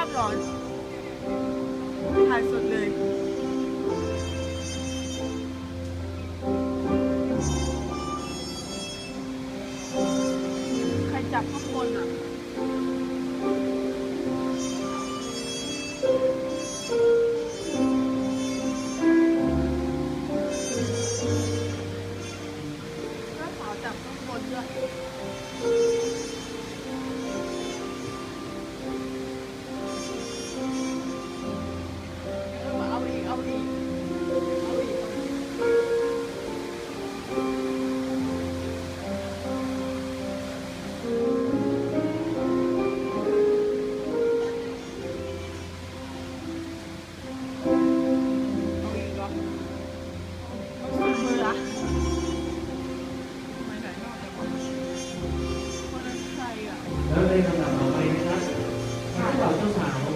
อบร้อนถ่ายสดเลยใครจับข้างบนอะเจ้าสาวจับข้างบนด้วย แล้วในลำดับต่อไปนะครับท่าวเจ้าสาว